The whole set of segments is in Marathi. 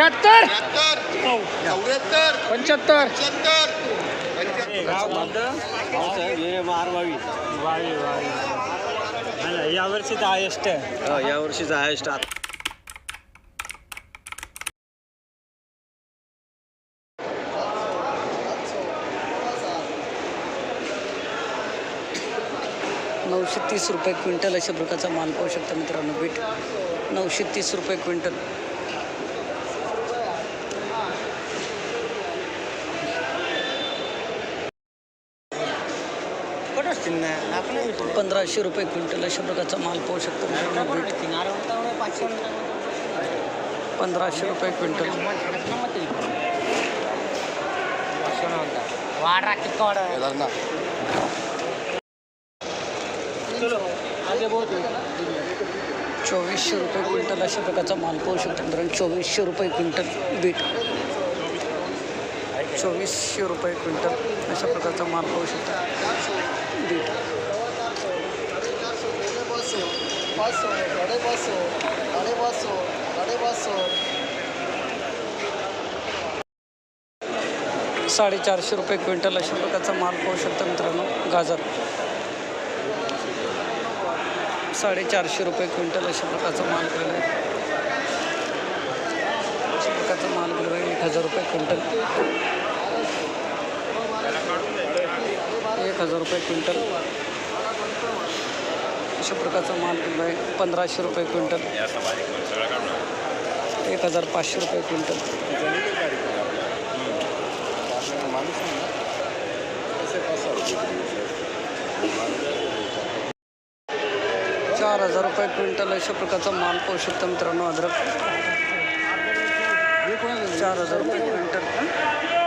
त्र्याहत्तर. चौऱ्याहत्तर. पंच्याहत्तर. मारवावी वावी वावी यावर्षी तर हायेस्ट आहे या वर्षीचा हायस्ट नऊशे तीस रुपये क्विंटल अशा प्रकारचा माल पाहू शकता मित्रांनो बीट. नऊशे तीस रुपये क्विंटल. पंधराशे रुपये क्विंटल अशा प्रकारचा माल पाहू शकता मित्रांनो बीट पंधराशे रुपये क्विंटल. चोवीसशे रुपये क्विंटल अशा प्रकारचा माल पाहू शकतो मित्रांनो. चोवीसशे रुपये क्विंटल बीट. चोवीसशे रुपये क्विंटल अशा प्रकारचा माल पाहू शकता. बीट. साडेचारशे रुपये क्विंटल अशा प्रकारचा माल पाहू शकतो मित्रांनो गाजर. साडेचारशे रुपये क्विंटल अशा प्रकारचा माल केलेला आहे अशा प्रकारचा माल केलेला आहे एक हजार रुपये क्विंटल. एक हजार रुपये क्विंटल. अशा प्रकारचा माल आहे. पंधराशे रुपये क्विंटल. एक हजार पाचशे रुपये क्विंटल. चार हजार रुपये क्विंटल अशा प्रकारचा माल पाहू शकता मित्रांनो अद्रक. चार हजार रुपये क्विंटल.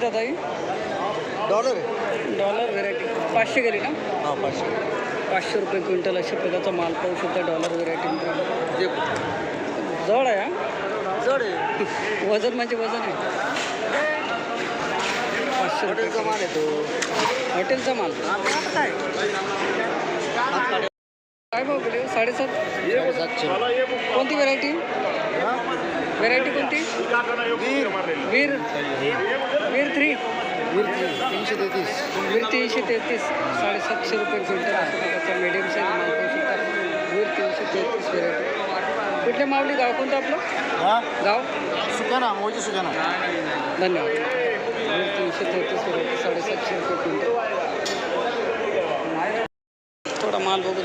व्हेरायटी दादा ही? डॉलर डॉलर व्हेरायटी पाचशे गेली ना? हा पाचशे. पाचशे रुपये क्विंटल अशा प्रकारचा माल पाहू शकता डॉलर व्हेरायटी मित्रांनो जड आहे हा? जड आहे. वजन म्हणजे वजन आहे. पाचशे रुपये माल येतो हॉटेलचा माल. काय? भाव गेले साडेसात? कोणती व्हेरायटी व्हेरायटी कोणती? वीर. वीर थ्री तीनशे तेहतीस वीर तीनशे तेहतीस. साडेसातशे रुपये क्विंटल प्रकारचा मीडियम साईज माल शकता वीर तीनशे तेहतीस व्हेरायटी कुठल्या मावली गाव? कोणतं आपलं? हा? गाव? सुकाना मोजी सुकाना धन्यवाद. वीर तीनशे तेहतीस व्हेरायटी साडेसातशे रुपये क्विंटल. थोडा माल बघू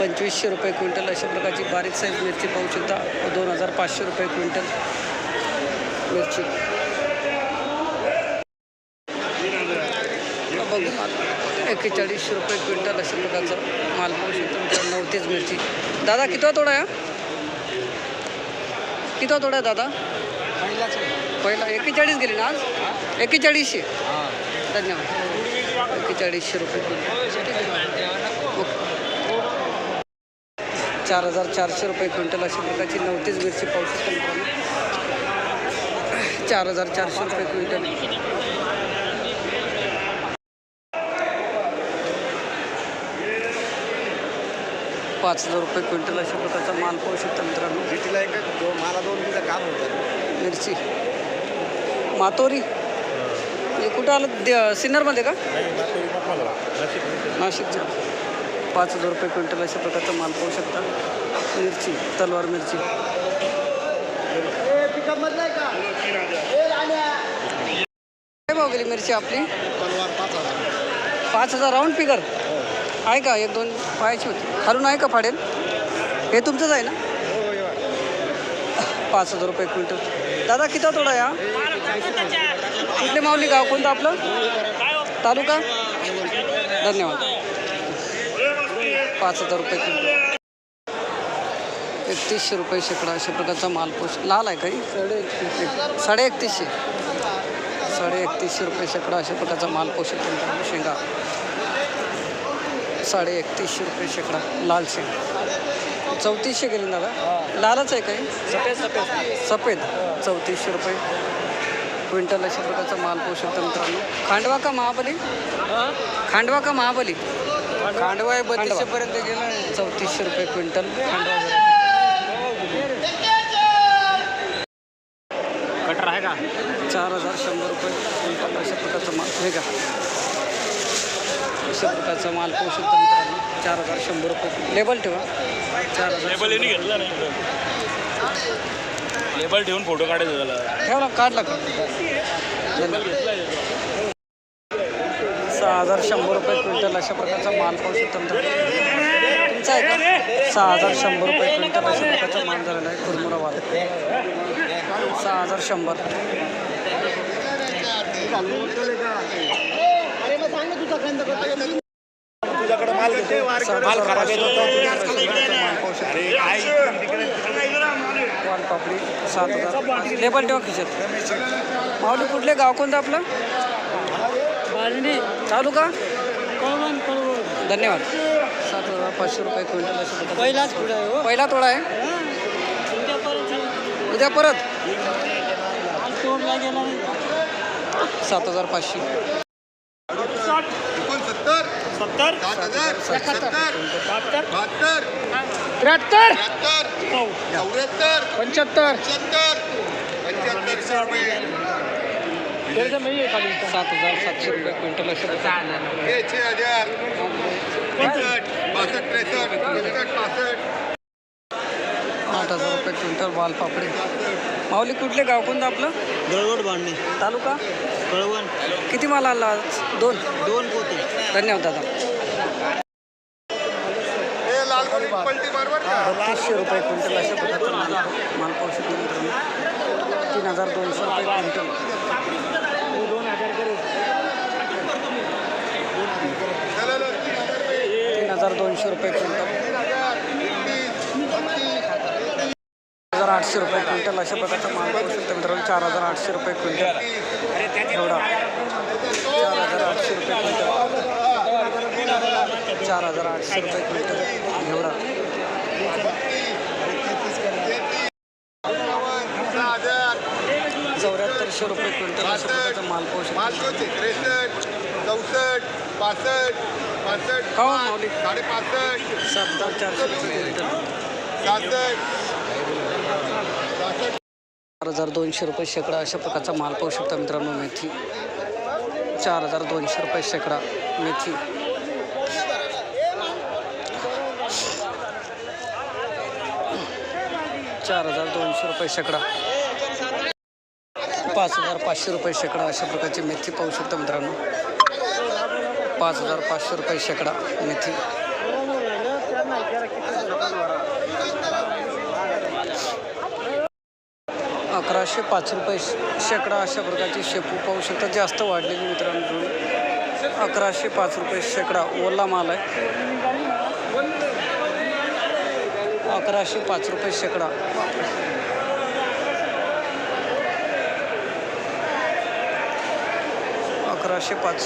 पंचवीसशे रुपये क्विंटल अशा प्रकारची बारीक साईज मिरची पाहू शकता. दोन हजार पाचशे रुपये क्विंटल मिरची. बघू. एक्केचाळीसशे रुपये क्विंटल अशा प्रकारचा माल पाहू शकता. नव्हतीच मिरची. दादा कितवा तोडा हा? कितवा तोडा दादा? पहिला. एक्केचाळीस गेली ना आज? एक्केचाळीसशे. धन्यवाद. एक्केचाळीसशे रुपये क्विंटल. ओके. चार हजार चारशे रुपये क्विंटल अशा प्रकारची नव्हतीच मिरची पाहू शकता चार हजार चारशे रुपये क्विंटल. पाच हजार रुपये क्विंटल अशा प्रकारचा माल पाहू शकता मित्रांनो. सिटीला एक दो मला दोन दिवसा काम होतं. मिरची. मातोरी? हे. कुठं आलं? दे- सिन्नरमध्ये का? नाशिकच्या. पाच हजार रुपये क्विंटल अशा प्रकारचा माल पाहू शकता. मिरची तलवार मिरची. काय भाव गेली मिरची आपली? पाच हजार राऊंड फिगर आहे का? एक दोन पाहायची होती. खालून आहे का फाडेल? हे तुमचंच आहे ना? पाच हजार रुपये क्विंटल. दादा किती थोडा या? कुठले माऊली गाव? कोणतं आपलं? तालुका? धन्यवाद. पाच हजार रुपये क्विंटल एकतीसशे रुपये शेकडा अशा प्रकारचा माल पोष लाल आहे काही? साडे एकतीसशे. साडे एकतीसशे रुपये शेकडा अशा प्रकारचा माल पोषक मित्रांनो शेंगा. साडे एकतीसशे रुपये शेकडा लाल शेंगा. चौतीसशे गेले ना दादा? लालच आहे काही? सफेद सफेद. सफेद. चौतीसशे रुपये. क्विंटल अशा प्रकारचा माल शकतो मित्रांनो. खांडवा का महाबली? खांडवा का महाबली? खांडवा आहे बत्तीसशे पर्यंत गेला चौतीसशे रुपये क्विंटल कटर आहे का? चार हजार शंभर रुपये क्विंटल अशा प्रकारचा माल. हे का अशा प्रकारचा माल पाहू शकतो मित्रांनो. चार हजार शंभर रुपये लेबल ठेवा. चार हजार लेबल घेतला नाही. लेबल ठेवून फोटो काढायचा त्याला ठेवला काढला का? सहा हजार शंभर रुपये क्विंटल अशा प्रकारचा माल पाहू शकतो तुमचा आहे का? सहा हजार शंभर रुपये क्विंटल अशा प्रकारचा माल झालेला आहे कुरमुरा सहा हजार शंभर वाल पापडी सात हजार. लेबल ठेवा खिशात. माऊली कुठले? गाव कोणतं आपलं? तालुका? धन्यवाद. सात हजार पाचशे रुपये क्विंटल पहिलाच पहिला तोडा आहे? उद्या परत सात हजार पाचशे. एकोणसत्तर. सत्तर. सात हजार. सत्तर. बहात्तर. त्र्याहत्तर. त्र्याहत्तर. चौऱ्याहत्तर. पंच्याहत्तर. पंच्याहत्तर. पंच्याहत्तरशे रुपये सात हजार सातशे रुपये क्विंटल छे हजार बासष्ट त्रेसष्ट त्रेसष्ट पासष्ट आठ हजार रुपये क्विंटल वालपापडी माऊली कुठले गाव कोणतं आपलं गळवट बांधणे तालुका कळवण किती माल आला आज दोन दोन पोते धन्यवाद दादा बत्तीसशे रुपये क्विंटल अशा प्रकारचा माल माल पाहू शकतो मित्रांनो तीन हजार दोनशे रुपये क्विंटल. तीन हजार दोनशे रुपये क्विंटल. हजार आठशे रुपये क्विंटल अशा प्रकारचा माल करू शकतो मित्रांनो. चार हजार आठशे रुपये क्विंटल. एवढा. चार हजार आठशे रुपये क्विंटल. चार हजार आठशे रुपये क्विंटल. एवढा सहा हजार चौऱ्याहत्तरशे रुपये क्विंटल अशा प्रकारचा माल पाहू शकतो. पाचशे त्रेसष्ट चौसष्ट पासष्ट पासष्ट हो, माऊली? साडेपासष्ट. सात हजार चारशे रुपये क्विंटल. सहासष्ट चार हजार दोनशे रुपये शेकडा अशा प्रकारचा माल पाहू शकता मित्रांनो मेथी. चार हजार दोनशे रुपये शेकडा मेथी. चार हजार दोनशे रुपये शेकडा. पाच हजार पाचशे रुपये शेकडा अशा प्रकारची मेथी पाहू शकता मित्रांनो. पाच हजार पाचशे रुपये शेकडा मेथी. अकराशे पाच रुपये शेकडा अशा प्रकारची शेपू पाहू शकता. जास्त वाढलेली मित्रांनो. अकराशे पाच रुपये शेकडा ओला माल आहे. अकराशे पाच रुपये शेकडा. अकराशे पाच.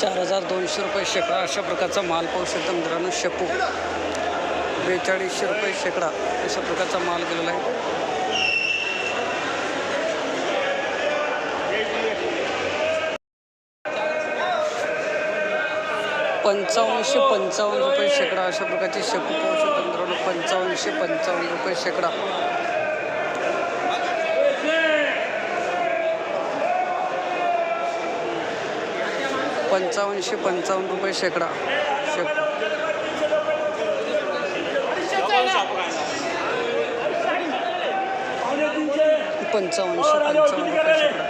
चार हजार दोनशे रुपये शेकडा अशा प्रकारचा माल पाहू शकता मित्रांनो शेपू. बेचाळीसशे रुपये शेकडा अशा प्रकारचा माल गेलेला आहे. पंचावन्नशे पंचावन्न रुपये शेकडा अशा प्रकारची शेपू पाहू शकतो मित्रांनो पंचावन्नशे पंचावन्न रुपये शेकडा. पंचावन्नशे पंचावन्न रुपये शेकडा. शेपू पंचावन्नशे पंचावन्न रुपये शेकडा.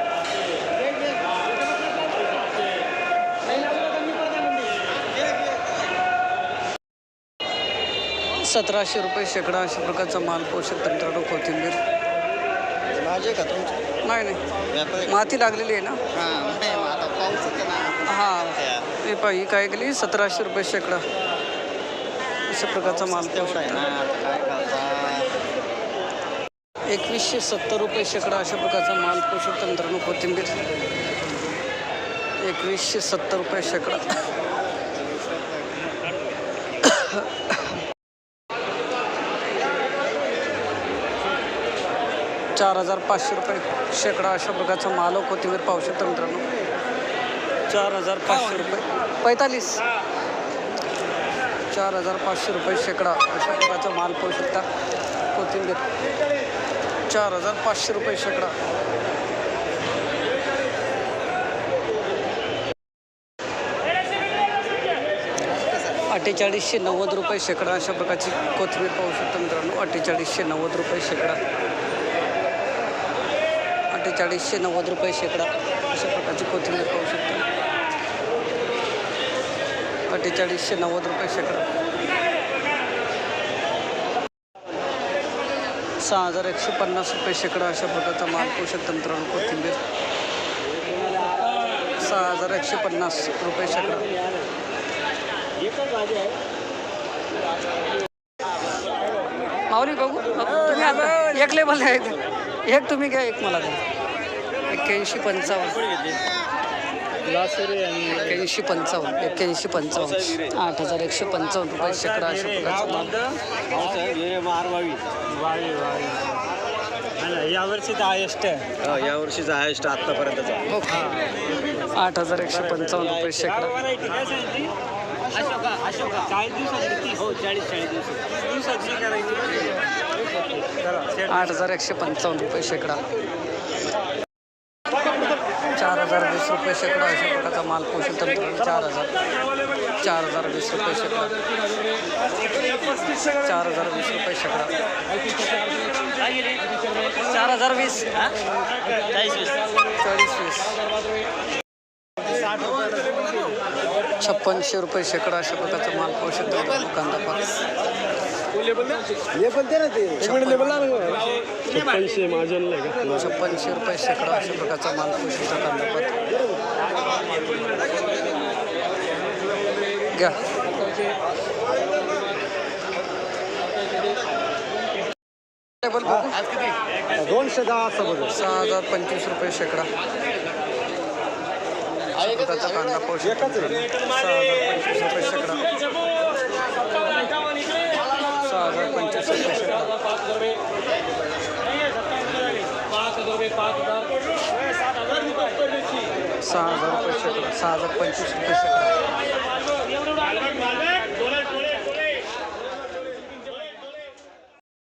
सतराशे रुपये शेकडा अशा प्रकारचा माल पोषक तंत्र कोथिंबीर. माझे का तुमचे? नाही नाही. माती लागलेली आहे ना? हां नाही मग आता पाऊस येते ना. हां. हे पाही काय केली? सतराशे रुपये शेकडा. अशा प्रकारचा माल पाहू तेवढा आहे ना आता काय करता? एकवीसशे सत्तर रुपये शेकडा अशा प्रकारचा माल पाहू शकता मित्रांनो कोथिंबीर. एकवीसशे सत्तर रुपये शेकडा. चार हजार पाचशे रुपये शेकडा अशा प्रकारचा माल कोथिंबीर पाहू शकता मित्रांनो. चार हजार पाचशे रुपये. पैतालीस. चार हजार पाचशे रुपये शेकडा अशा प्रकारचा माल पाहू शकता कोथिंबीर. चार हजार पाचशे रुपये शेकडा. अठ्ठेचाळीसशे नव्वद रुपये शेकडा अशा प्रकारची कोथिंबीर पाहू शकता मित्रांनो. अठ्ठेचाळीसशे नव्वद रुपये शेकडा. चाळीसशे नव्वद रुपये शेकडा अशा प्रकारची कोथिंबीर पाहू शकता. अठ्ठेचाळीसशे नव्वद रुपये शेकडा. सहा हजार एकशे पन्नास रुपये शेकडा अशा प्रकारचा माल पाहू शकता मित्रांनो कोथिंबीर. सहा हजार एकशे पन्नास रुपये शेकडा. माऊली बघू तुम्ही आता एक लेबल द्या एक तुम्ही घ्या एक मला द्या. एक्क्याऐंशी पंचावन्न. एक्क्याऐंशी पंचावन्न एक्क्याऐंशी पंचावन्न. आठ हजार एकशे पंचावन्न रुपये शेकडा अशा प्रकारचा माल. वावी वावी हा ना यावर्षी तर हायेस्ट आहे. या वर्षीचा हायस्ट आतापर्यंतचा ओके. आठ हजार एकशे पंचावन्न रुपये शेकडा. हो आठ हजार एकशे पंचावन्न रुपये शेकडा. चार हजार वीस रुपये शेकडा अशा प्रकारचा माल पोषण तंत्र चार हजार. चार हजार वीस रुपये शेकडा. चार हजार वीस रुपये शेकडा. चार हजार वीस. चाळीस वीस. छप्पनशे रुपये शेकडा अशा प्रकारचा माल पोषण तंत्र कांदा पाक छप्पनशे महाजनला का छप्पनशे रुपये शेकडा अशा प्रकारचा माल? पोषित कांदापात घ्या टेबल बघू. दोनशे दहा असं बघ सहा हजार पंचवीस रुपये शेकडा अशा प्रकारचा कांदा पाहू शकता. सहा हजार पंचवीस रुपये शेकडा सहा हजार पंचवीस रुपये शेकडा सहा हजार रुपये सहा हजार पंचवीस रुपये